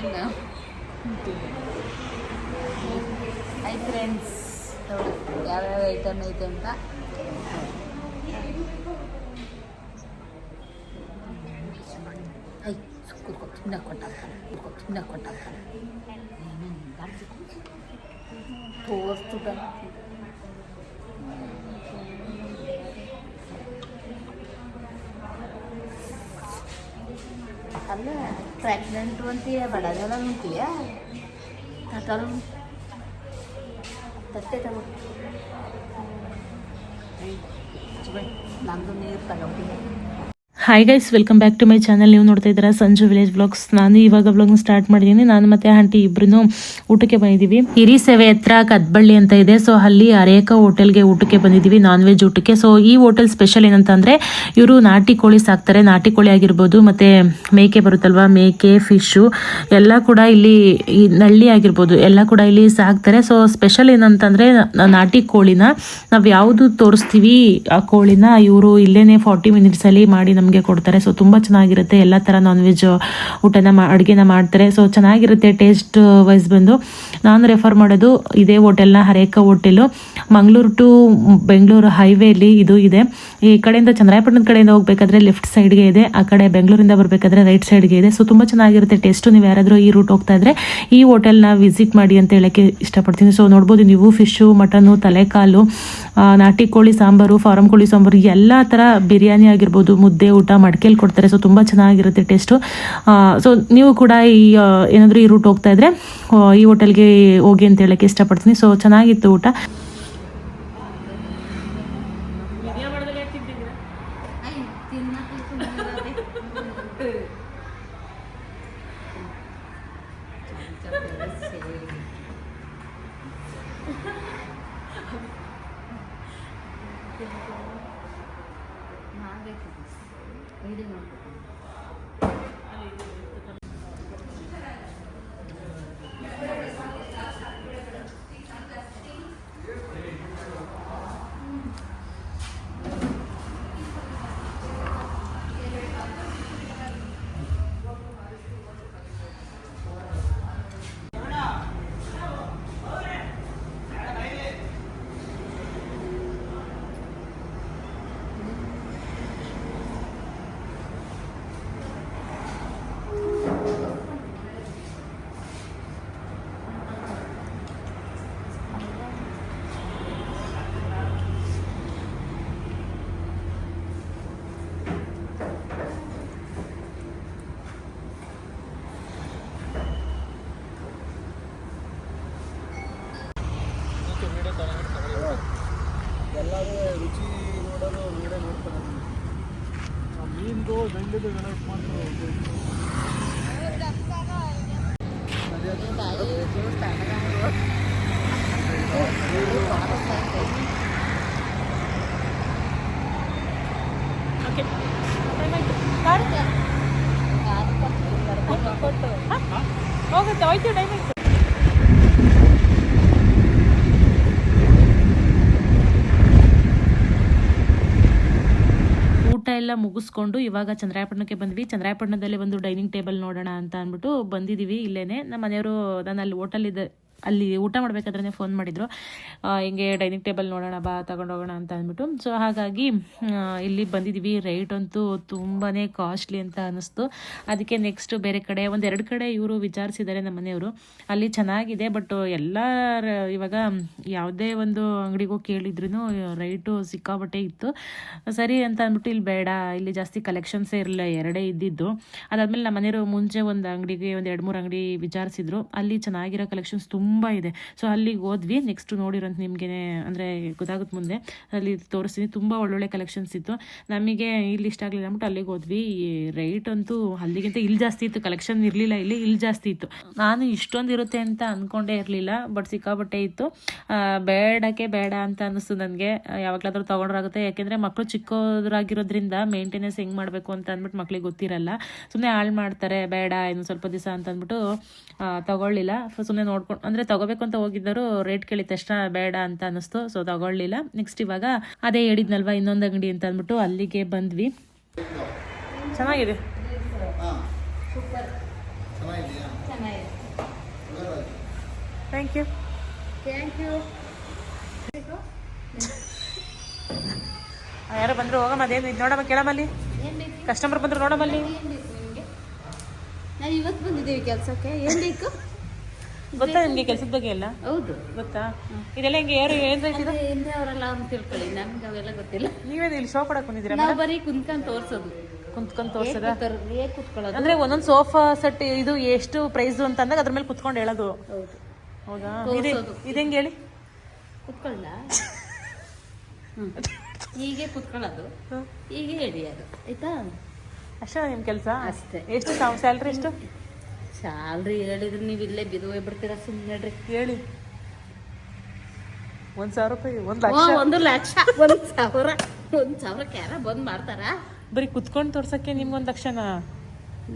ఏం నా hi friends యాభై ఐటమ్ అయితే ఉంటా కూర్చో చిన్న కొట్టాలి కూర్చో చిన్న కొట్టాలి తోస్తుంటా ಅಲ್ಲ ಪ್ರೆಗ್ನೆಂಟು ಅಂತೀಯ ಬಡದೆಲ್ಲ ಅಂತೀಯ ತಟಲ್ ತಟ್ಟೆ ತಗೋ ನಂದು ನೀರು ತಗೊಂಡಿದ್ದೆ hi guys welcome back to my channel ನೀವು ನೋಡ್ತಾ ಇದ್ದೀರಾ ಸಂಜು ವಿಲೇಜ್ ಬ್ಲಾಗ್ಸ್ ನಾನು ಇವಾಗ ಬ್ಲಾಗ್ ಸ್ಟಾರ್ಟ್ ಮಾಡಿದ್ದೀನಿ. ನಾನು ಮತ್ತೆ ಆಂಟಿ ಇಬ್ರು ಊಟಕ್ಕೆ ಬಂದಿದ್ದೀವಿ. ಹಿರಿ ಸೇವೆ ಹತ್ರ ಕದ್ಬಳ್ಳಿ ಅಂತ ಇದೆ. ಸೊ ಅಲ್ಲಿ ಅರೇಕ ಹೋಟೆಲ್ಗೆ ಊಟಕ್ಕೆ ಬಂದಿದ್ದೀವಿ ನಾನ್ ವೆಜ್ ಊಟಕ್ಕೆ. ಸೊ ಈ ಹೋಟೆಲ್ ಸ್ಪೆಷಲ್ ಏನಂತಂದ್ರೆ, ಇವರು ನಾಟಿ ಕೋಳಿ ಸಾಕ್ತಾರೆ. ನಾಟಿ ಕೋಳಿ ಆಗಿರ್ಬೋದು, ಮತ್ತೆ ಮೇಕೆ ಬರುತ್ತಲ್ವಾ, ಮೇಕೆ ಫಿಶು ಎಲ್ಲ ಕೂಡ ಇಲ್ಲಿ ನಳ್ಳಿ ಆಗಿರ್ಬೋದು, ಎಲ್ಲ ಕೂಡ ಇಲ್ಲಿ ಸಾಕ್ತಾರೆ. ಸೊ ಸ್ಪೆಷಲ್ ಏನಂತಂದರೆ ನಾಟಿ ಕೋಳಿನ ನಾವು ಯಾವುದು ತೋರಿಸ್ತೀವಿ, ಆ ಕೋಳಿನ ಇವರು ಇಲ್ಲೇನೆ ಫಾರ್ಟಿ ಮಿನಿಟ್ಸ್ ಅಲ್ಲಿ ಮಾಡಿ ನಮಗೆ ಕೊಡ್ತಾರೆ. ಸೊ ತುಂಬ ಚೆನ್ನಾಗಿರುತ್ತೆ. ಎಲ್ಲ ಥರ ನಾನ್ ವೆಜ್ ಊಟನ ಮಾ, ಅಡುಗೆನ ಮಾಡ್ತಾರೆ. ಸೊ ಚೆನ್ನಾಗಿರುತ್ತೆ ಟೇಸ್ಟ್ ವೈಸ್ ಬಂದು. ನಾನು ರೆಫರ್ ಮಾಡೋದು ಇದೇ ಹೋಟೆಲ್ನ ಹರೇಕ ಹೋಟೆಲು ಮಂಗಳೂರು ಟು ಬೆಂಗಳೂರು ಹೈವೇಲಿ ಇದು ಇದೆ. ಈ ಕಡೆಯಿಂದ ಚಂದ್ರಾಯಪಟ್ಟಣದ ಕಡೆಯಿಂದ ಹೋಗಬೇಕಾದ್ರೆ ಲೆಫ್ಟ್ ಸೈಡ್ಗೆ ಇದೆ. ಆ ಕಡೆ ಬೆಂಗಳೂರಿಂದ ಬರಬೇಕಾದ್ರೆ ರೈಟ್ ಸೈಡ್ಗೆ ಇದೆ. ಸೊ ತುಂಬ ಚೆನ್ನಾಗಿರುತ್ತೆ. ಟೇಸ್ಟು ನೀವು ಯಾರಾದರೂ ಈ ರೂಟ್ ಹೋಗ್ತಾ ಇದ್ರೆ ಈ ಹೋಟೆಲ್ನ ವಿಸಿಟ್ ಮಾಡಿ ಅಂತ ಹೇಳೋಕ್ಕೆ ಇಷ್ಟಪಡ್ತೀನಿ. ಸೊ ನೋಡ್ಬೋದು ನೀವು ಫಿಶು ಮಟನು ತಲೆಕಾಲು ನಾಟಿ ಕೋಳಿ ಸಾಂಬಾರು ಫಾರಂ ಕೋಳಿ ಸಾಂಬಾರು, ಎಲ್ಲ ಥರ ಬಿರಿಯಾನಿ ಆಗಿರ್ಬೋದು, ಮುದ್ದೆ, ಊಟ, ಮಡಿಕೇಲಿ ಕೊಡ್ತಾರೆ. ಸೊ ತುಂಬ ಚೆನ್ನಾಗಿರುತ್ತೆ ಟೇಸ್ಟು ಸೊ ನೀವು ಕೂಡ ಈ ಏನಾದರೂ ಈ ರೂಟ್ ಹೋಗ್ತಾ ಇದ್ರೆ ಈ ಹೋಟೆಲ್ಗೆ ಹೋಗಿ ಅಂತ ಹೇಳಕ್ಕೆ ಇಷ್ಟಪಡ್ತೀನಿ. ಸೊ ಚೆನ್ನಾಗಿತ್ತು ಊಟ. ಐ ತಿನ್ನಕ್ಕೆ ರುಚಿ ನೋಡೋದು ನೀವೇ ನೋಡ್ತಾರೆ ಮೀನ್ದು ಬೆಂಡಿದು ಎಲ್ಲ ಇದು ಮಾಡ್ತಾರೆ ಹೋಗುತ್ತೆ ಹೋಯ್ತು ಟೈಮ್ ಊಟ ಎಲ್ಲ ಮುಗಿಸ್ಕೊಂಡು ಇವಾಗ ಚಂದ್ರಾಯಪಟ್ಟಣಕ್ಕೆ ಬಂದ್ವಿ. ಚಂದ್ರಾಯಪಟ್ಟಣದಲ್ಲಿ ಒಂದು ಡೈನಿಂಗ್ ಟೇಬಲ್ ನೋಡೋಣ ಅಂತ ಅಂದ್ಬಿಟ್ಟು ಬಂದಿದ್ದೀವಿ ಇಲ್ಲೇ ನಮ್ಮ ಮನೆಯವರು, ನಾನು ಅಲ್ಲಿ ಹೋಟೆಲ್ ಇದೆ. ಅಲ್ಲಿ ಊಟ ಮಾಡಬೇಕಾದ್ರೆ ಫೋನ್ ಮಾಡಿದ್ರು. ಹಿಂಗೆ ಡೈನಿಂಗ್ ಟೇಬಲ್ ನೋಡೋಣ ಬಾ, ತಗೊಂಡೋಗೋಣ ಅಂತ ಅಂದ್ಬಿಟ್ಟು. ಸೊ ಹಾಗಾಗಿ ಇಲ್ಲಿ ಬಂದಿದ್ದೀವಿ ರೇಟ್ ಅಂತೂ ತುಂಬಾ ಕಾಸ್ಟ್ಲಿ ಅಂತ ಅನ್ನಿಸ್ತು. ಅದಕ್ಕೆ ನೆಕ್ಸ್ಟ್ ಬೇರೆ ಕಡೆ ಒಂದೆರಡು ಕಡೆ ಇವರು ವಿಚಾರಿಸಿದ್ದಾರೆ ನಮ್ಮ ಮನೆಯವರು. ಅಲ್ಲಿ ಚೆನ್ನಾಗಿದೆ ಬಟ್ ಎಲ್ಲ ಇವಾಗ ಯಾವುದೇ ಒಂದು ಅಂಗಡಿಗೂ ಕೇಳಿದ್ರು ರೈಟು ಸಿಕ್ಕಾಬಟ್ಟೆ ಇತ್ತು. ಸರಿ ಅಂತ ಅಂದ್ಬಿಟ್ಟು ಇಲ್ಲಿ ಬೇಡ, ಇಲ್ಲಿ ಜಾಸ್ತಿ ಕಲೆಕ್ಷನ್ಸೇ ಇರಲಿಲ್ಲ, ಎರಡೇ ಇದ್ದಿದ್ದು. ಅದಾದ್ಮೇಲೆ ನಮ್ಮ ಮನೆಯವರು ಮುಂಚೆ ಒಂದು ಅಂಗಡಿಗೆ, ಒಂದು ಎರಡು ಮೂರು ಅಂಗಡಿ ವಿಚಾರಿಸಿದ್ರು. ಅಲ್ಲಿ ಚೆನ್ನಾಗಿರೋ ಕಲೆಕ್ಷನ್ಸ್ ತುಂಬ ಇದೆ. ಸೊ ಅಲ್ಲಿಗೆ ಹೋದ್ವಿ. ನೆಕ್ಸ್ಟ್ ನೋಡಿರೋಂಥ ನಿಮಗೆ, ಅಂದರೆ ಗೊತ್ತಾಗುತ್ತೆ ಮುಂದೆ. ಅಲ್ಲಿ ತೋರಿಸ್ತೀನಿ. ತುಂಬ ಒಳ್ಳೊಳ್ಳೆ ಕಲೆಕ್ಷನ್ಸ್ ಇತ್ತು. ನಮಗೆ ಇಲ್ಲಿ ಇಷ್ಟ ಆಗಲಿಲ್ಲ ಅಂದ್ಬಿಟ್ಟು ಅಲ್ಲಿಗೆ ಹೋದ್ವಿ. ರೇಟ್ ಅಂತೂ ಅಲ್ಲಿಗಿಂತ ಇಲ್ಲಿ ಜಾಸ್ತಿ ಇತ್ತು. ಕಲೆಕ್ಷನ್ ಇರಲಿಲ್ಲ ಇಲ್ಲಿ ಇಲ್ಲಿ ಜಾಸ್ತಿ ಇತ್ತು. ನಾನು ಇಷ್ಟೊಂದು ಇರುತ್ತೆ ಅಂತ ಅಂದ್ಕೊಂಡೇ ಇರಲಿಲ್ಲ ಬಟ್ ಸಿಕ್ಕಾಬಟ್ಟೆ ಇತ್ತು. ಬೇಡಕ್ಕೆ ಬೇಡ ಅಂತ ಅನ್ನಿಸ್ತು ನನಗೆ. ಯಾವಾಗಲಾದ್ರೂ ತೊಗೊಂಡ್ರಾಗುತ್ತೆ. ಯಾಕೆಂದರೆ ಮಕ್ಕಳು ಚಿಕ್ಕೋದ್ರಾಗಿರೋದ್ರಿಂದ ಮೇಂಟೆನೆನ್ಸ್ ಹೆಂಗೆ ಮಾಡಬೇಕು ಅಂತ ಅಂದ್ಬಿಟ್ಟು ಮಕ್ಳಿಗೆ ಗೊತ್ತಿರಲ್ಲ. ಸುಮ್ಮನೆ ಹಾಳು ಮಾಡ್ತಾರೆ. ಬೇಡ, ಇನ್ನು ಸ್ವಲ್ಪ ದಿವಸ ಅಂತ ಅಂದ್ಬಿಟ್ಟು ತಗೊಳ್ಳಿಲ್ಲ. ಸುಮ್ಮನೆ ನೋಡ್ಕೊಂಡು ಅಂದರೆ ತಗೋಬೇಕು ಅಂತ ಹೋಗಿದ್ದರು ರೇಟ್ ಕೇಳಿದ ತಕ್ಷಣ ಬೇಡ ಅಂತ ಅನ್ನಿಸ್ತು. ಸೊ ತಗೊಳ್ಳಿಲ್ಲ. ನೆಕ್ಸ್ಟ್ ಇವಾಗ ಅದೇ ಹೇಳಿದ್ನಲ್ವ ಇನ್ನೊಂದು ಅಂಗಡಿ ಅಂತ ಅಂದ್ಬಿಟ್ಟು ಅಲ್ಲಿಗೆ ಬಂದ್ವಿ. ಚೆನ್ನಾಗಿದೆ? ಥ್ಯಾಂಕ್ ಯು ಥ್ಯಾಂಕ್ ಯು ಯಾರೋ ಬಂದ್ರು? ಹೋಗಮ್ಮ ಅದೇನು ಇದು ನೋಡಮ್ಮ ಕೇಳಮಲ್ಲಿ ಕಸ್ಟಮರ್ ಬಂದ್ರು ನಿಮಗೆ? ನಾವು ಇವತ್ತು ಬಂದಿದ್ದೀವಿ ಕೆಲಸಕ್ಕೆ. ಏನು ಬೇಕು? ಗೊತ್ತಾ ನಿಮಗೆ ಕೆಲಸದ ಬಗ್ಗೆ ಎಲ್ಲ? ಹೌದು. ಗೊತ್ತಾ? ಇದೆಲ್ಲ ಹಿಂಗೆ ಯಾರು ಏನ್ ರೇಟ್ ಇದೆ ಹಿಂದೆ ಅವರೆಲ್ಲ ಅಂತ ತಿಳ್ಕೊಳ್ಳಿ ನಮ್ಗೆ ಅವೆಲ್ಲ ಗೊತ್ತಿಲ್ಲ. ನೀವೇನು ಇಲ್ಲಿ ಶೋ ಕೊಡಕ್ಕೆ ಬಂದಿದ್ದೀರಾ ನಾವು ಬರೀ ಕುಂತ್ಕೊಂಡು ತೋರ್ಸೋದು. ಕುಂತ್ಕೊಂಡು ತೋರ್ಸದ? ಕುತ್ಕೊಳ್ಳೋದು? ಅಂದ್ರೆ ಒಂದೊಂದು ಸೋಫಾ ಸೆಟ್ ಇದು ಎಷ್ಟು ಪ್ರೈಸ್ ಅಂತ ಅಂದಾಗ ಅದ್ರ ಮೇಲೆ ಕುತ್ಕೊಂಡು ಹೇಳೋದು. ಹೌದು. ಇದೆ ಇದೆಂಗೆ ಹೇಳಿ? ಕುತ್ಕೊಳ್ಳ ಹೀಗೆ ಕುತ್ಕೊಳ್ಳೋದು. ಹೀಗೆ ಅದು. ಆಯ್ತಾ? ಅಷ್ಟೇ ನಿಮ್ಮ ಕೆಲಸ? ಅಷ್ಟೇ. ಎಷ್ಟು ಸ್ಯಾಲ್ರಿ ಎಷ್ಟು? ಸ್ಯಾಲ್ರಿ ಹೇಳಿದ್ರೆ ನೀವು ಇಲ್ಲೇ ಬಿದ್ದು ಹೋಗ್ಬಿಡ್ತೀರಾ ಸುಮ್ಮನೆ ಹೇಳಿ ಒಂದ್ ಸಾವಿರ ರೂಪಾಯಿ ಒಂದ್ ಲಕ್ಷ. ಒಂದು ಲಕ್ಷ. ಒಂದು ಸಾವಿರ. ಒಂದ್ ಸಾವಿರ ಕ್ಯಾರ ಬಂದ್ ಮಾಡ್ತಾರಾ? ಬರೀ ಕುತ್ಕೊಂಡು ತೋರ್ಸಕ್ಕೆ ನಿಮ್ಗೊಂದ್ ಲಕ್ಷನಾ?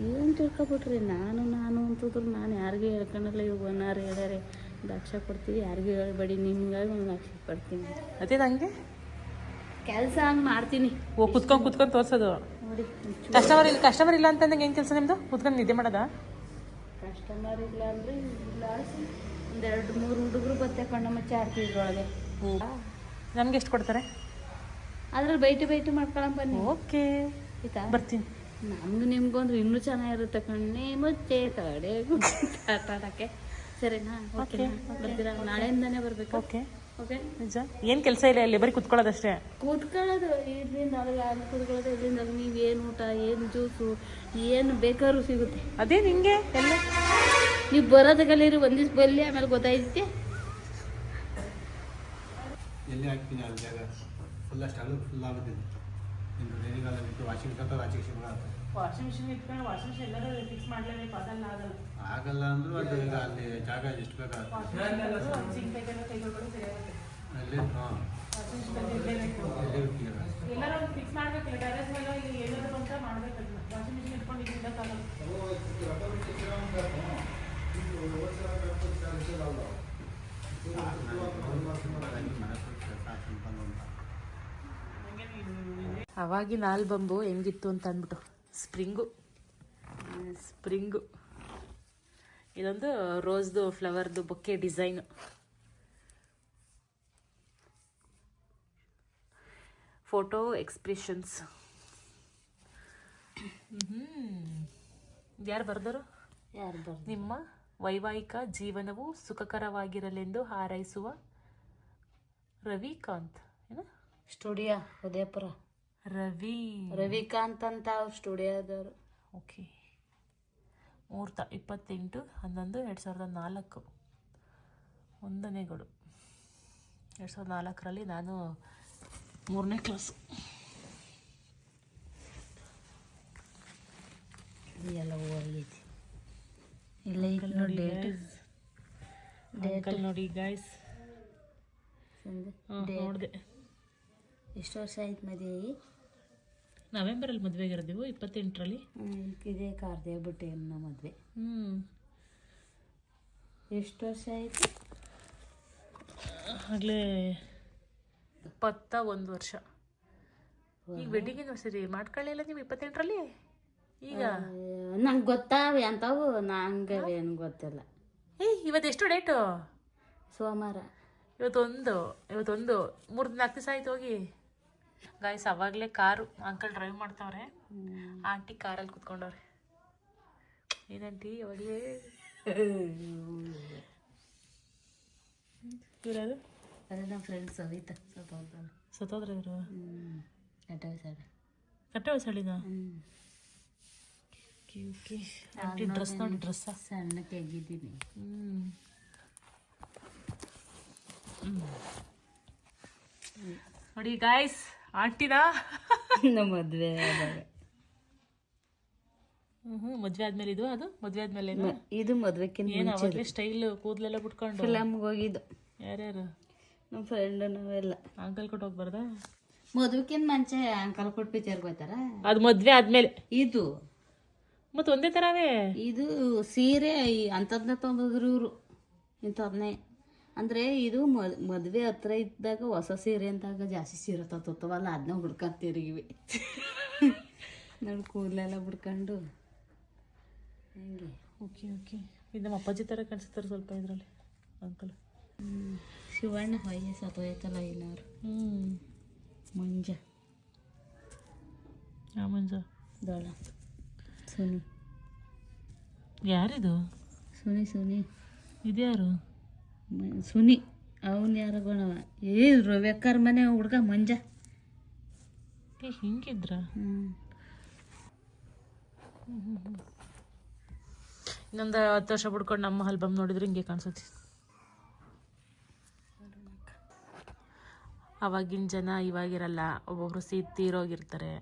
ಏನು ತಿಳ್ಕೊಬಿಟ್ರಿ? ನಾನು ನಾನು ಅಂತಂದ್ರು ನಾನು ಯಾರಿಗೂ ಹೇಳ್ಕೊಂಡಿಲ್ಲ ಇವಾಗ ಒನ್ನಾರು ಹೇಳ್ಯಾರೆ ಲಕ್ಷ ಕೊಡ್ತೀವಿ. ಯಾರಿಗೂ ಹೇಳ್ಬೇಡಿ ನಿಮ್ಗಾಗಿ ಒಂದ್ ಲಕ್ಷ ಕೊಡ್ತೀನಿ. ಅದೇ ನಂಗೆ ಕೆಲಸ ಹಂಗೆ ಮಾಡ್ತೀನಿ. ಓ ಕುತ್ಕೊಂಡ್ ಕುತ್ಕೊಂಡ್ ತೋರ್ಸೋದು. ನೋಡಿ ಕಸ್ಟಮರ್ ಇಲ್ಲ ಕಸ್ಟಮರ್ ಇಲ್ಲ ಅಂತಂದಂಗೆ ಏನ್ ಕೆಲಸ ನಿಮ್ದು? ಕುತ್ಕೊಂಡು ನಿದ್ದೆ ಮಾಡೋದಾ? ಕಸ್ಟಮರ್ ಇಲ್ಲ ಅಂದ್ರೆ ಒಂದು ಎರಡು ಮೂರು ಹುಡುಗರು ಬತ್ತೆ ಕಣ್ಣಮ್ಮ ಚಾರ್ಜ್ ಇದ್ರೊಳಗೆ. ನಮ್ಗೆ ಎಷ್ಟು ಕೊಡ್ತಾರೆ? ಅದ್ರಲ್ಲಿ ಬೈಟು ಬೈಟು ಮಾಡ್ಕೊಳಕ್ ಬನ್ನಿ. ಓಕೆ. ಆಯ್ತಾ? ಬರ್ತೀನಿ. ನಮ್ದು ನಿಮ್ಗೂ ಅಂದ್ರೆ ಇನ್ನೂ ಚೆನ್ನಾಗಿರುತ್ತೆ ಕಣ್ಣೇ ಮುಚ್ಚೆ ತಡೆ ಆಟ ಆಡಕ್ಕೆ. ಸರಿನಾ? ಓಕೆ. ಬರ್ತೀರಾ? ನಾಳೆಯಿಂದಾನೇ ಬರ್ಬೇಕು? ಓಕೆ. ಓಕೆ ನಿಜ? ಏನ್ ಕೆಲಸ ಇಲ್ಲ ಇಲ್ಲಿ ಬರೀ ಕುತ್ಕೊಳ್ಳೋದಷ್ಟೇ? ಕೂತ್ಕೊಳ್ಳೋದು ಇದರಿಂದ ಅಲ್ಲಿಗೆ ಅಲ್ಲಿ ಕೂತ್ಕೊಳ್ಳೋದು ಇದರಿಂದ ನೀವು ಏನು ಊಟ ಏನು ಜ್ಯೂಸು ಏನು ಬೇಕಾದ್ರೂ ಸಿಗುತ್ತೆ. ಅದೇ ನಿಂಗೆ ಎಲ್ಲ. ನೀವು ಬರೋದು ಕಲೀರಿ ಒಂದು ದಿವ್ಸ ಬಲ್ಲಿ ಆಮೇಲೆ ಗೊತ್ತಾಯ್ತೆ ಎಲ್ಲಿ ಹಾಕ್ತೀನಿ ಅಲ್ಲಿ ಜಾಗ? ಫುಲ್ ಅಷ್ಟು ಅಲ್ಲೂ ಫುಲ್ ಆಗುತ್ತಿದೆ ಇನ್ನು ರೇಡಿಗಾಲ ಬಿಟ್ಟು ವಾಷಿಂಗ್ ವಾಷಿಂಗ್ ಮಿಷನ್ ಬರುತ್ತೆ ವಾಷಿಂಗ್ ಮಿಷಿನ್ ಇಟ್ಕೊಂಡು ವಾಷಿಂಗ್ ಮಿಷಿನ್ ಎಲ್ಲರೂ ಫಿಕ್ಸ್ ಮಾಡ್ಲೇಬೇಕು ಆಗಲ್ಲ ಆಗಲ್ಲ ಅಂದ್ರೂ ಅದು ಈಗ ಅಲ್ಲಿ ಜಾಗ ಎಷ್ಟು ಬೇಕಾಗುತ್ತೆ. ಅಲ್ಲಿ ಹಾಂ. ಎಲ್ಲಿ ಇರ್ತೀರ? ಎಲ್ಲರೂ ಫಿಕ್ಸ್ ಮಾಡ್ಬೇಕಿಲ್ಲ ಟೆರೆಸ್ ಮೇಲೆ ಇಲ್ಲಿ ಎಲ್ಲರೂ ಅಂತ ಮಾಡ್ಬೇಕು ವಾಷಿಂಗ್ ಮಿಷಿನ್ ಇಟ್ಕೊಂಡು ಇಲ್ಲಿ ಇಡಕ್ಕಾಗಲ್ಲ. ಅವಾಗಿನ ಆಲ್ಬಂಬು ಹೆಂಗಿತ್ತು ಅಂತ ಅಂದ್ಬಿಟ್ಟು. ಸ್ಪ್ರಿಂಗು. ಸ್ಪ್ರಿಂಗು. ಇದೊಂದು ರೋಸ್ದು ಫ್ಲವರ್ದು ಬೊಕ್ಕೆ ಡಿಸೈನು. Photo expressions. ಯಾರು ಬರ್ದರು? ಯಾರು ಬರ್ದು? ನಿಮ್ಮ ವೈವಾಹಿಕ ಜೀವನವು ಸುಖಕರವಾಗಿರಲೆಂದು ಹಾರೈಸುವ ರವಿಕಾಂತ್ ಏನ? ಸ್ಟುಡಿಯೋ ಉದಯಪುರ. ರವಿ. ರವಿಕಾಂತ್ ಅಂತ ಅವ್ರು ಸ್ಟುಡಿಯೋದವರು ಓಕೆ. ಮುಹೂರ್ತ ಇಪ್ಪತ್ತೆಂಟು ಹನ್ನೊಂದು ಎರಡು ಸಾವಿರದ ನಾಲ್ಕು. ಒಂದನೇಗಳು. ಎರಡು ಸಾವಿರದ ನಾಲ್ಕರಲ್ಲಿ ನಾನು ಮೂರನೇ ಕ್ಲಾಸ್. ಎಲ್ಲ ಹೋಗೈತಿ ಇಲ್ಲ ಈಗ ನೋಡಿ ಡೇಟ್ ನೋಡಿ ಗಾಯ್ಸ್ ನೋಡಿದೆ. ಎಷ್ಟು ವರ್ಷ ಆಯ್ತು ಮದುವೆ ನವೆಂಬರಲ್ಲಿ ಮದುವೆಗಿರೋದೆವು ಇಪ್ಪತ್ತೆಂಟರಲ್ಲಿ? ಇದೇ ಕಾರ್ದೆ ಬಿಟ್ಟು ನಮ್ಮ ಮದುವೆ. ಹ್ಞೂ ಎಷ್ಟು ವರ್ಷ ಆಯಿತು? ಆಗಲೇ ಇಪ್ಪತ್ತ ಒಂದು ವರ್ಷ. ಈಗ ವೆಡ್ಡಿಂಗ್ ಆ್ಯನಿವರ್ಸರಿ ಮಾಡ್ಕೊಳ್ಳಿಲ್ಲ ನೀವು ಇಪ್ಪತ್ತೆಂಟರಲ್ಲಿ? ಈಗ? ನಂಗೆ ಗೊತ್ತಾವೆ ಅಂತಾವು ನಂಗೆ ಏನು ಗೊತ್ತಿಲ್ಲ. ಏಯ್ ಇವತ್ತು ಎಷ್ಟು ಡೇಟು ಸೋಮವಾರ. ಇವತ್ತೊಂದು ಇವತ್ತೊಂದು. ಮೂರು ನಾಲ್ಕು ದಿವಸ ಆಯ್ತು ಹೋಗಿ. ಗಾಯ್ಸ್ ಅವಾಗಲೇ ಕಾರು ಅಂಕಲ್ ಡ್ರೈವ್ ಮಾಡ್ತಾವ್ರೆ. ಆಂಟಿ ಕಾರಲ್ಲಿ ಕುತ್ಕೊಂಡವ್ರೆ. ಏನಂಟಿ ಅವಾಗಲೇ ಇವ್ರದು ಅದೇ ನಮ್ಮ ಫ್ರೆಂಡ್ ಸವಿತಾ. ಸತ್ತೋದ್ರು. ಸತ್ತೋದ್ರೆ ಇವರು? ಎಟ ಸರ್ ಕಟ್ಟೆ ಹೊಸಳಿನ ಹ್ಞೂ ಓಕೆ ಆಂಟಿ ಡ್ರೆಸ್ ನೋಡಿ ಡ್ರೆಸ್ ಸಣ್ಣಕ್ಕೆ ಎಗಿದ್ದೀನಿ ಹ್ಞೂ ನೋಡಿ ಗಾಯ್ಸ್ ಆಂಟಿನಾ? ನಮ್ಮ ಮದುವೆ ಹ್ಞೂ ಮದುವೆ ಆದ್ಮೇಲೆ ಇದು ಅದು? ಮದುವೆ ಆದ್ಮೇಲೆ ಇದು ಮದುವೆಕ್ಕಿಂತ ಏನು ಅವಾಗಲೇ ಸ್ಟೈಲ್ ಕೂದಲೆಲ್ಲ ಬಿಟ್ಕೊಂಡು ಫಿಲಮ್ಗೆ ಹೋಗಿದ್ದು ಯಾರ್ಯಾರು? ನಮ್ಮ ಫ್ರೆಂಡ್ ನಾವೆಲ್ಲ. ಅಂಕಲ್ ಕೊಟ್ಟು ಹೋಗ್ಬಾರ್ದ? ಮದುವೆಕ್ಕಿಂತ ಮುಂಚೆ ಅಂಕಲ್ ಕೊಟ್ಟು ಪಿಚರ್ ಹೋಯ್ತಾರ ಅದು ಮದುವೆ ಆದ್ಮೇಲೆ. ಇದು. ಮತ್ತೆ ಒಂದೇ ಥರವೇ ಇದು ಸೀರೆ ಅಂಥದ್ನ ತೊಗೊಂಡಿದ್ರು ಇವರು. ಇಂಥದ್ನೇ ಅಂದರೆ ಇದು ಮದುವೆ ಹತ್ರ ಇದ್ದಾಗ ಹೊಸ ಸೀರೆ ಅಂದಾಗ ಜಾಸ್ತಿ ಸೀರೆ ತತ್ತವಲ್ಲ ಅದನ್ನ ಹುಡ್ಕೊಂಡ್ ತಿರುಗಿವಿ ನೋಡಿ ಕೂದಲೆಲ್ಲ ಬಿಡ್ಕೊಂಡು. ಹಿಂಗೆ? ಓಕೆ ಓಕೆ ಇದು ನಮ್ಮ ಅಪ್ಪಾಜಿ ಥರ ಕಾಣಿಸ್ತಾರೆ ಸ್ವಲ್ಪ ಇದರಲ್ಲಿ ಅಂಕಲ್. ಶಿವಣ್ಣ ಹೊಯ್ಯ ಸತ್ತೋಯ್ತಲ್ಲ ಇನ್ನಾರು ಹ್ಞೂ ಮಂಜ. ಯಾವ ಮಂಜ. ದೊಳ. ಸುನಿ. ಯಾರಿದು? ಸುನಿ ಸುನಿ. ಇದ್ಯಾರು? ಸುನಿ ಅವನು ಯಾರ ಗುಣವ? ಏ ರವ್ಯಕ್ಕರ್ ಮನೆ ಹುಡ್ಗ ಮಂಜ. ಏ ಹಿಂಗಿದ್ರ? ಇನ್ನೊಂದು ಹತ್ತು ವರ್ಷ ಬಿಡ್ಕೊಂಡು ನಮ್ಮ ಆಲ್ಬಮ್ ನೋಡಿದ್ರೆ ಹಿಂಗೆ ಕಾಣಿಸುತ್ತೆ. ಅವಾಗಿನ ಜನ ಇವಾಗಿರಲ್ಲ ಒಬ್ಬೊಬ್ರು ಸಿ ತೀರೋಗಿರ್ತಾರೆ.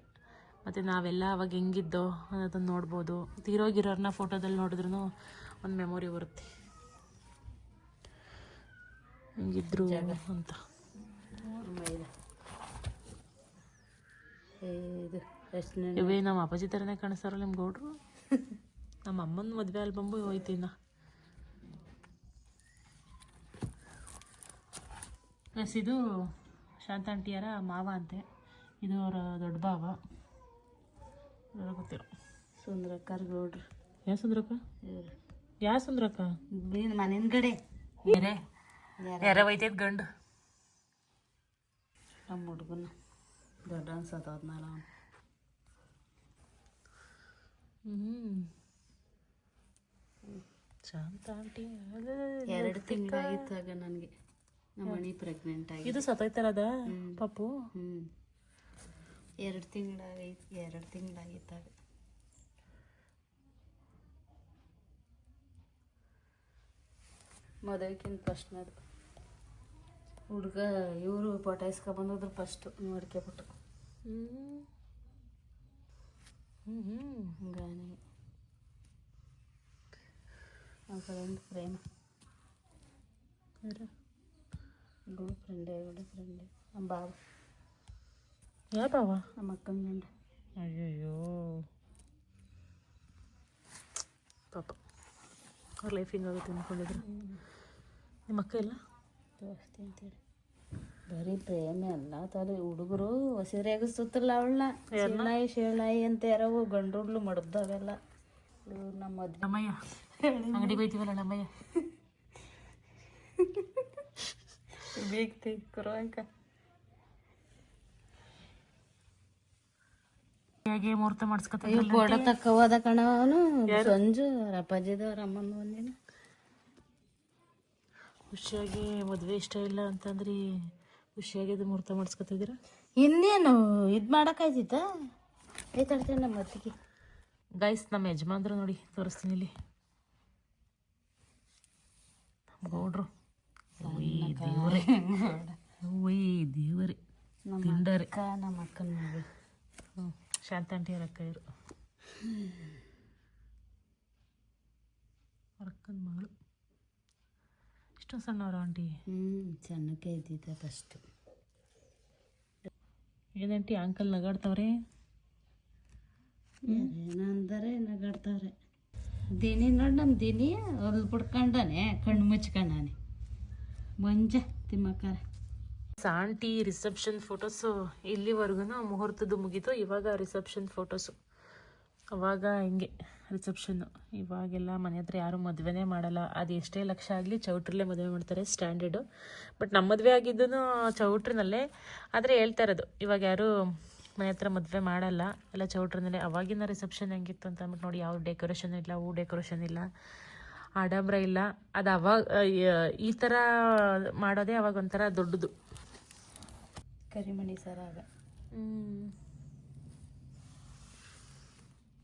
ಮತ್ತು ನಾವೆಲ್ಲ ಅವಾಗ ಹೆಂಗಿದ್ದೋ ಅನ್ನೋದನ್ನು ನೋಡ್ಬೋದು. ತೀರೋಗಿರೋರನ್ನ ಫೋಟೋದಲ್ಲಿ ನೋಡಿದ್ರೂ ಒಂದು ಮೆಮೊರಿ ಬರುತ್ತೆ. ಹೆಂಗಿದ್ರು ಅಂತ. ಇವೇ ನಮ್ಮ ಅಪ್ಪಾಜಿ ಥರನೇ ಕಾಣಿಸ್ತಾರ ನಿಮ್ಮ ಗೌಡ್ರು? ನಮ್ಮ ಅಮ್ಮನ ಮದುವೆ ಆಲ್ಬಂಬು ಹೋಯ್ತು ಇನ್ನ. ಪ್ಲಸ್ ಇದು ಶಾಂತ ಆಂಟಿಯರ ಮಾವ ಅಂತೆ. ಇದು ಅವರ ದೊಡ್ಡ ಬಾವ ಗೊತ್ತಿಲ್ಲ. ಸುಂದ್ರಕ್ಕ ಗೌಡ್ರು. ಯಾ ಸುಂದ್ರಕ್ಕ? ಯಾ ಸುಂದ್ರಕ್ಕ? ನೀನು ಮನೆಯ ಕಡೆ. ಯಾರೇ ಯಾರ? ಒಯ್ತೈತೆ ಗಂಡು? ನಮ್ಮ ಹುಡುಗನ. ದೊಡ್ಡ ಅನ್ಸತ್ತದ್ನಲ್ಲ ಅವ್ನು. ಹ್ಞೂ ಶಾಂತ ಆಂಟಿ ಎರಡು ತಿಂಗಳಾಗಿತ್ತಾಗ ನನಗೆ. ನಮ್ಮ ಮನೆ ಪ್ರೆಗ್ನೆಂಟ್ ಆಗಿ. ಇದು ಸತ್ತೋಯ್ತಾರದ ಪಪ್ಪು? ಹ್ಞೂ ಎರಡು ತಿಂಗಳಾಗೈತೆ ಎರಡು ತಿಂಗಳಾಗಿತ್ತಾಗ ಮದುವೆಕ್ಕಿಂತ ಫಸ್ಟ್ನದು ಹುಡುಗ ಇವರು ಪಟಾಯಿಸ್ಕೊ ಬಂದಿದ್ರು ಫಸ್ಟು ನೋಡ್ಕೊಬಿಟ್ಟು ಹ್ಞೂ ಹ್ಞೂ ಹಂಗಾನೆ. ಆ ಕಡೆಯಿಂದ ಪ್ರೇಮ ಗುಡು ಫ್ರೆಂಡೇ ಗುಡು ಫ್ರೆಂಡೇ ನಮ್ಮ ಬಾವ. ಯಾವ ಬಾವ? ನಮ್ಮ ಅಕ್ಕನ ಗಂಡ. ಅಯ್ಯಯ್ಯೋ. ಪಾಪ. ಅವ್ರ ಲೈಫ್ ಹಿಂಗಾಗುತ್ತೆ ಅಂದ್ಕೊಂಡಿದ್ರು ನಿಮ್ಮ ಅಕ್ಕ ಇಲ್ಲ? ದೋಸ್ತಿ ಅಂತೇಳಿ ಬರೀ ಪ್ರೇಮ ಅಲ್ಲ ತಲೆ ಹುಡುಗರು ಹಸಿರಾಗ ಸುತ್ತಲ್ಲ ಅವಳನ್ನ. ಶೇಳಾಯಿ ಶೇಳಾಯಿ ಅಂತ ಯಾರವು ಗಂಡುಡ್ಲು ಮಡ್ದಾವೆಲ್ಲ ನಮ್ಮ ಅಂಗಡಿ ನಮ್ಮಯ್ಯ ಅಂಗಡಿ ಹೋಯ್ತೀವಲ್ಲ ನಮ್ಮಯ್ಯ ಬೀಗ್ತಿ ಕುರುವಂಕ ಹೇಗೆ ಮುಹೂರ್ತ ಮಾಡಿಸ್ಕೊತ ಹೋದ ಕಣ ಅವನು ಸಂಜು ಅವ್ರ ಅಮ್ಮನ ಒಂದಿನ. ಖುಷಿಯಾಗಿ ಮದುವೆ ಇಷ್ಟ ಇಲ್ಲ ಅಂತಂದ್ರಿ ಖುಷಿಯಾಗಿ ಇದು ಮುಹೂರ್ತ ಮಾಡಿಸ್ಕೊತಿದ್ದೀರಾ ಇನ್ನೇನು ಇದು ಮಾಡೋಕ್ಕಾಯ್ತಿತ್ತ? ಆಯ್ತಾಳ್ತೀನಿ ನಮ್ಮ ಅತ್ತಿಗೆ. ಗೈಸ್ ನಮ್ಮ ಯಜಮಾನ್ರು ನೋಡಿ ತೋರಿಸ್ತೀನಿ ಇಲ್ಲಿ. ನಮ್ಮ ಗೌಡ್ರು. ದೇವರೇ. ಓಯ್ ದೇವರೇ. ತಿಂಡರೆ. ನಮ್ಮ ಅಕ್ಕನ ಮಗಳು. ಹ್ಞೂ ಶಾಂತ ಅವ್ರ ಅಕ್ಕ ಇರು ಅವ್ರ ಅಕ್ಕನ ಮಗಳು. ಇಷ್ಟೊಂದು ಸಣ್ಣವ್ರ ಆಂಟಿ? ಹ್ಞೂ ಸಣ್ಣಕ್ಕೆ ಇದ್ದಿದ್ದೆ ಫಸ್ಟು ಏನಂಟಿ ಅಂಕಲ್ ನಗಾಡ್ತಾವ್ರೆ? ಏನಂದರೆ ನಗಾಡ್ತಾವ್ರೆ. ದಿನಿ ನೋಡಿ ನಮ್ಮ ದಿನಿ ಹೊಲ್ ಬಿಡ್ಕೊಂಡಾನೆ ಕಣ್ಣು ಮುಚ್ಕೊಂಡಾನೆ. ಮಂಜ ತಿಮ್ಮಕ್ಕಾರ. ಆಂಟಿ ರಿಸೆಪ್ಷನ್ ಫೋಟೋಸು ಇಲ್ಲಿವರೆಗೂ ಮುಹೂರ್ತದ್ದು ಮುಗೀತು ಇವಾಗ ರಿಸೆಪ್ಷನ್ ಫೋಟೋಸು ಅವಾಗ ಹಿಂಗೆ. ರಿಸೆಪ್ಷನ್ನು ಇವಾಗೆಲ್ಲ ಮನೆ ಹತ್ರ ಯಾರೂ ಮದುವೆನೇ ಮಾಡಲ್ಲ. ಅದು ಎಷ್ಟೇ ಲಕ್ಷ ಆಗಲಿ ಚೌಟ್ರಲ್ಲೇ ಮದುವೆ ಮಾಡ್ತಾರೆ ಸ್ಟ್ಯಾಂಡರ್ಡು ಬಟ್ ನಮ್ಮ ಮದುವೆ ಆಗಿದ್ದು ಚೌಟ್ರಿನಲ್ಲೇ. ಆದರೆ ಹೇಳ್ತಾ ಇರೋದು ಇವಾಗ ಯಾರೂ ಮನೆ ಹತ್ರ ಮದುವೆ ಮಾಡಲ್ಲ. ಎಲ್ಲ ಚೌಟ್ರಿನಲ್ಲೇ. ಅವಾಗಿನ ರಿಸೆಪ್ಷನ್ ಹೆಂಗಿತ್ತು ಅಂತ ಅಂದ್ಬಿಟ್ಟು ನೋಡಿ ಯಾವ ಡೆಕೋರೇಷನ್ ಇಲ್ಲ ಹೂ ಡೆಕೋರೇಷನ್ ಇಲ್ಲ ಆಡಂಬರ ಇಲ್ಲ. ಅದು ಅವಾಗ ಈ ಥರ ಮಾಡೋದೇ ಅವಾಗ ಒಂಥರ ದೊಡ್ಡದು. ಕರಿಮಣಿ ಸರ್ ಆಗ. ಹ್ಞೂ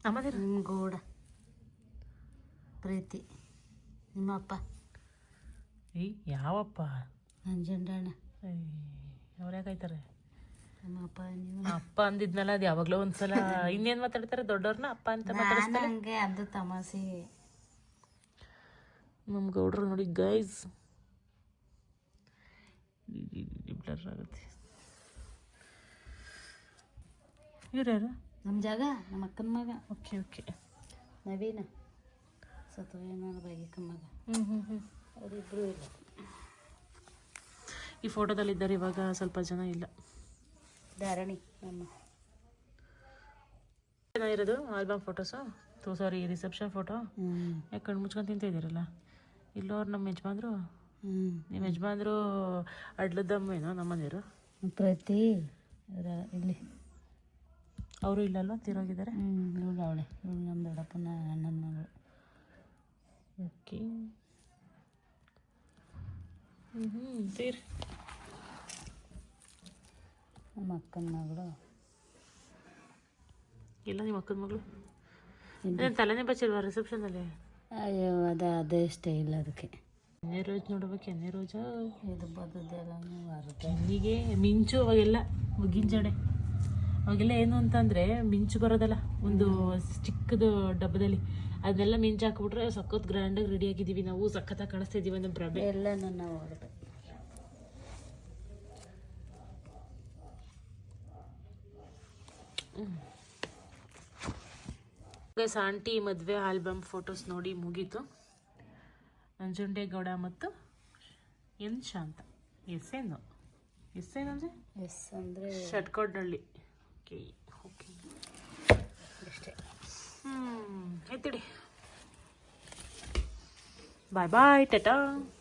ಆಮೇಲೆ ಗೌಡ. ಪ್ರೀತಿ. ನಿಮ್ಮಪ್ಪ? ಏಯ್ ಯಾವಪ್ಪ? ನಂಜಂಡಣ್ಣ ಅವ್ರು ಯಾಕಾಯ್ತಾರೆ ನಮ್ಮಪ್ಪ ನೀವು? ಅಪ್ಪ ಅಂದಿದ್ನಲ್ಲ ಅದು ಯಾವಾಗಲೂ ಒಂದ್ಸಲ ಇನ್ನೇನು ಮಾತಾಡ್ತಾರೆ? ದೊಡ್ಡವ್ರನ್ನ ಅಪ್ಪ ಅಂತ ಮಾತಾಡ್ತಾರೆ ಹಂಗೆ ಅದು ತಮಾಷೆ ನಮ್ಮ ಗೌಡ್ರು ನೋಡಿ ಗೈಸ್ ಬ್ಲರ್ ಆಗುತ್ತೆ. ಇವ್ರು ಯಾರು? ನಮ್ಮ ಜಾಗ ನಮ್ಮ ಅಕ್ಕನ ಮಗ. Okay okay. ನವೀನ. ಸತ್ವೇನ ಫೋಟೋದಲ್ಲಿ ಇದ್ದಾರೆ ಹ್ಞೂ ಹ್ಞೂ ಹ್ಞೂ ಅವರಿಬ್ಬರು ಇಲ್ಲ. ಈ ಫೋಟೋದಲ್ಲಿದ್ದಾರೆ ಇವಾಗ ಸ್ವಲ್ಪ ಜನ ಇಲ್ಲ. ಧಾರಣಿ ನಮ್ಮ. ಇರೋದು album photos. So sorry reception photo ಹ್ಞೂ ಯಾಕೆ ಕಣ್ಣು ಮುಚ್ಕೊಂಡು ತಿಂತಿದ್ದೀರಲ್ಲ ಇಲ್ಲೋರು ನಮ್ಮ ಯಜಮಾನ್ರು. ಹ್ಞೂ ನಿಮ್ಮ ಯಜಮಾನ್ರು ಅಡ್ಲದಮ್ಮೇನೋ ಏನೋ ಮನೆಯವರು. ಪ್ರತಿ ಇಲ್ಲಿ. ಅವರು ಇಲ್ಲಲ್ವ? ತೀರೋಗಿದ್ದಾರೆ? ಹ್ಮ್ ಇವಳು ಅವಳೆ. ಇವಳು ನಮ್ಮ ದೊಡ್ಡಪ್ಪನ ಅಣ್ಣನ ಮಗಳು. ಓಕೆ ಹ್ಞೂ ತೀರ್ ನಮ್ಮ ಅಕ್ಕನ ಮಗಳು ಇಲ್ಲ ನಿಮ್ಮ ಅಕ್ಕನ ಮಗಳು ತಲೆನೇ ಬಚ್ಚಿಲ್ವಾ ರಿಸೆಪ್ಷನಲ್ಲಿ ಅಯ್ಯೋ ಅದ ಅದೇ ಇಲ್ಲ ಅದಕ್ಕೆ ಎಣ್ಣೆ ರೋಜ್ ನೋಡ್ಬೇಕು ಎಣ್ಣೆ ರೋಜ ಇದು ಬದದೆಲ್ಲ ಬರುತ್ತೆ ಕಣ್ಣಿಗೆ ಮಿಂಚು ಅವಾಗೆಲ್ಲ ಮುಗಿನ ಜಡೆ ಅವಾಗೆಲ್ಲ ಏನು ಅಂತಂದರೆ ಮಿಂಚು ಬರೋದಲ್ಲ ಒಂದು ಚಿಕ್ಕದು ಡಬ್ಬದಲ್ಲಿ ಅದನ್ನೆಲ್ಲ ಮಿಂಚ್ ಹಾಕ್ಬಿಟ್ರೆ ಸಖತ್ ಗ್ರ್ಯಾಂಡಾಗಿ ರೆಡಿ ಆಗಿದ್ದೀವಿ ನಾವು ಸಖತ್ತಾಗಿ ಕಾಣಿಸ್ತಾ ಇದ್ದೀವಿ ಅಂದ್ರೆ ಪ್ರಭೆ ಎಲ್ಲ ನಾವು ಹೊರದೆ ಗೈಸ್ ಆಂಟಿ ಮದುವೆ ಆಲ್ಬಮ್ ಫೋಟೋಸ್ ನೋಡಿ ಮುಗೀತು. ನಂಜುಂಡೇಗೌಡ ಮತ್ತು ಎನ್ ಶಾಂತ. ಎಸ್ ಏನು ಎಸ್ ಅಂದರೆ? ಎಸ್ ಅಂದರೆ ಷಟ್ಕೋಡ್ನಳ್ಳಿ ಓಕೆ 음, 애들이. 바이바이, 따당.